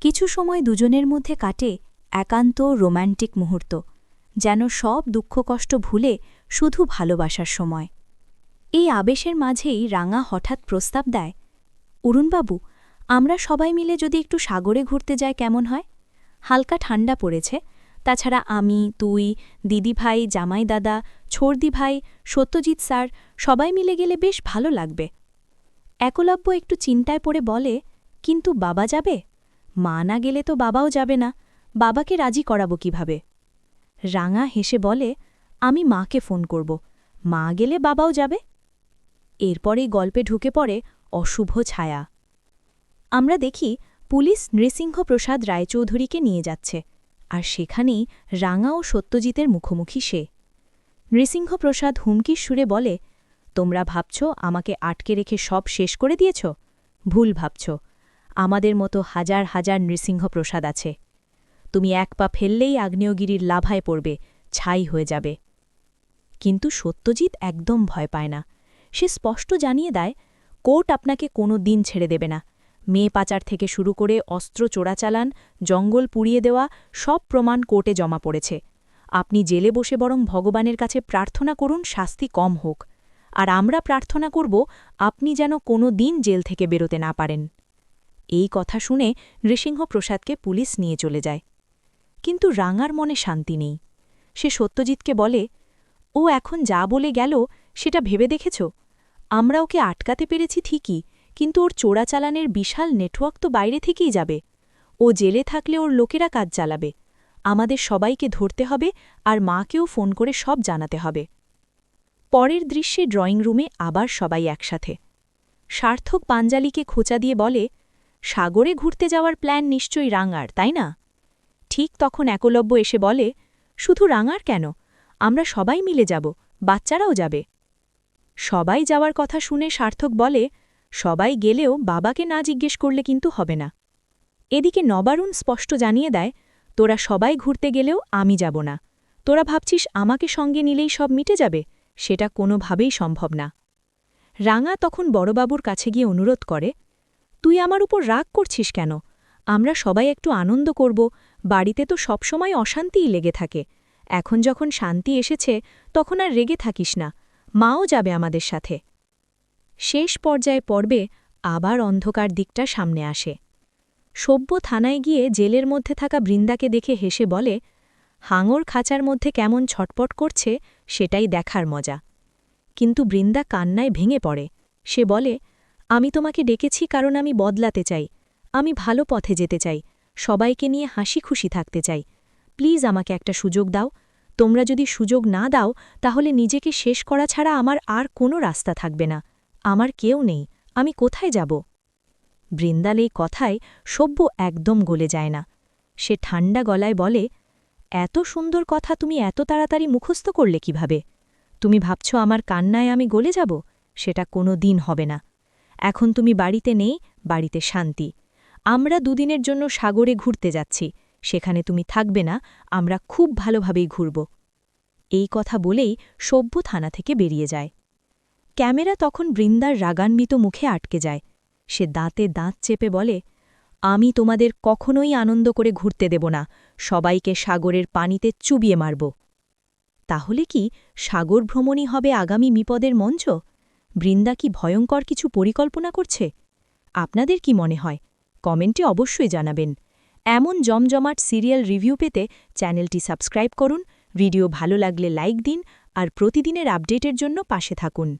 কিছু সময় দুজনের মধ্যে কাটে একান্ত রোম্যান্টিক মুহূর্ত, যেন সব দুঃখ কষ্ট ভুলে শুধু ভালোবাসার সময়। এই আবেশের মাঝেই রাঙা হঠাৎ প্রস্তাব দেয়, অরুণবাবু, আমরা সবাই মিলে যদি একটু সাগরে ঘুরতে যাই কেমন হয়? হালকা ঠান্ডা পড়েছে, তাছাড়া আমি, তুই, দিদিভাই জামাই দাদা ছোড়দি ভাই সত্যজিৎ স্যার, সবাই মিলে গেলে বেশ ভালো লাগবে। একলব্য একটু চিন্তায় পড়ে বলে, কিন্তু বাবা যাবে? মা না গেলে তো বাবাও যাবে না। বাবাকে রাজি করাবো কীভাবে? রাঙা হেসে বলে, আমি মাকে ফোন করব। মা গেলে বাবাও যাবে? এরপরেই গল্পে ঢুকে পড়ে অশুভ ছায়া। আমরা দেখি পুলিশ নৃসিংহপ্রসাদ রায়চৌধুরীকে নিয়ে যাচ্ছে, আর সেখানেই রাঙা ও সত্যজিতের মুখোমুখি সে। নৃসিংহপ্রসাদ হুমকির সুরে বলে তোমরা ভাবছ আমাকে আটকে রেখে সব শেষ করে দিয়েছ? ভুল ভাবছ। আমাদের মতো হাজার হাজার নৃসিংহপ্রসাদ আছে। তুমি এক পা ফেললেই আগ্নেয়গিরির লাভায় পড়বে, ছাই হয়ে যাবে। কিন্তু সত্যজিৎ একদম ভয় পায় না। সে স্পষ্ট জানিয়ে দেয়, কোর্ট আপনাকে কোনো দিন ছেড়ে দেবে না। মেয়ে পাচার থেকে শুরু করে অস্ত্র চোরাচালান, জঙ্গল পুড়িয়ে দেওয়া, সব প্রমাণ কোর্টে জমা পড়েছে। আপনি জেলে বসে বরং ভগবানের কাছে প্রার্থনা করুন, শাস্তি কম হোক। আর আমরা প্রার্থনা করব আপনি যেন কোনো দিন জেল থেকে বেরোতে না পারেন। এই কথা শুনে নৃসিংহপ্রসাদকে পুলিশ নিয়ে চলে যায়। কিন্তু রাঙার মনে শান্তি নেই। সে সত্যজিৎকে বলে, ও এখন যা বলে গেল, সেটা ভেবে দেখেছ? আমরা ওকে আটকাতে পেরেছি ঠিকই, কিন্তু ওর চোরাচালানের বিশাল নেটওয়ার্ক তো বাইরে থেকেই যাবে। ও জেলে থাকলে ওর লোকেরা কাজ চালাবে। আমাদের সবাইকে ধরতে হবে আর মাকেও ফোন করে সব জানাতে হবে। পরের দৃশ্যে ড্রয়িং রুমে আবার সবাই একসাথে। সার্থক পাঞ্জালিকে খোঁচা দিয়ে বলে, সাগরে ঘুরতে যাওয়ার প্ল্যান নিশ্চয়ই রাঙার, তাই না? ঠিক তখন একলব্য এসে বলে, শুধু রাঙার কেন? আমরা সবাই মিলে যাব, বাচ্চারাও যাবে। সবাই যাওয়ার কথা শুনে সার্থক বলে, সবাই গেলেও বাবাকে না জিজ্ঞেস করলে কিন্তু হবে না। এদিকে নবারুণ স্পষ্ট জানিয়ে দেয়, তোরা সবাই ঘুরতে গেলেও আমি যাব না। তোরা ভাবছিস আমাকে সঙ্গে নিলেই সব মিটে যাবে? সেটা কোনোভাবেই সম্ভব না। রাঙা তখন বড়বাবুর কাছে গিয়ে অনুরোধ করে, তুই আমার উপর রাগ করছিস কেন? আমরা সবাই একটু আনন্দ করব, বাড়িতে তো সবসময় অশান্তিই লেগে থাকে। এখন যখন শান্তি এসেছে, তখন আর রেগে থাকিস না, মাও যাবে আমাদের সাথে। শেষ পর্যায়ে পর্বে আবার অন্ধকার দিকটা সামনে আসে। সভ্য থানায় গিয়ে জেলের মধ্যে থাকা বৃন্দাকে দেখে হেসে বলে হাঙর খাঁচার মধ্যে কেমন ছটপট করছে সেটাই দেখার মজা। কিন্তু বৃন্দা কান্নায় ভেঙে পড়ে। সে বলে, আমি তোমাকে ডেকেছি কারণ আমি বদলাতে চাই। আমি ভালো পথে যেতে চাই। সবাইকে নিয়ে হাসি খুশি থাকতে চাই। প্লিজ আমাকে একটা সুযোগ দাও। তোমরা যদি সুযোগ না দাও, তাহলে নিজেকে শেষ করা ছাড়া আমার আর কোনো রাস্তা থাকবে না। আমার কেউ নেই। আমি কোথায় যাব? বৃন্দাল এই কথায় সভ্য একদম গলে যায় না। সে ঠান্ডা গলায় বলে এত সুন্দর কথা তুমি এত তাড়াতাড়ি মুখস্থ করলে কীভাবে? তুমি ভাবছ আমার কান্নায় আমি গলে যাব? সেটা কোনো দিন হবে না। এখন তুমি বাড়িতে নেই, বাড়িতে শান্তি। আমরা দুদিনের জন্য সাগরে ঘুরতে যাচ্ছি। সেখানে তুমি থাকবে না, আমরা খুব ভালোভাবেই ঘুরব। এই কথা বলেই সভ্য থানা থেকে বেরিয়ে যায়। ক্যামেরা তখন বৃন্দার রাগান্বিত মুখে আটকে যায়। সে দাঁতে দাঁত চেপে বলে আমি তোমাদের কখনোই আনন্দ করে ঘুরতে দেব না, সবাইকে সাগরের পানিতে চুবিয়ে মারব। তাহলে কি সাগর ভ্রমণই হবে আগামী বিপদের মঞ্চ? বৃন্দা কি ভয়ঙ্কর কিছু পরিকল্পনা করছে? আপনাদের কি মনে হয়? কমেন্টে অবশ্যই জানাবেন। এমন জমজমাট সিরিয়াল রিভিউ পেতে চ্যানেলটি সাবস্ক্রাইব করুন, ভিডিও ভালো লাগলে লাইক দিন আর প্রতিদিনের আপডেটের জন্য পাশে থাকুন।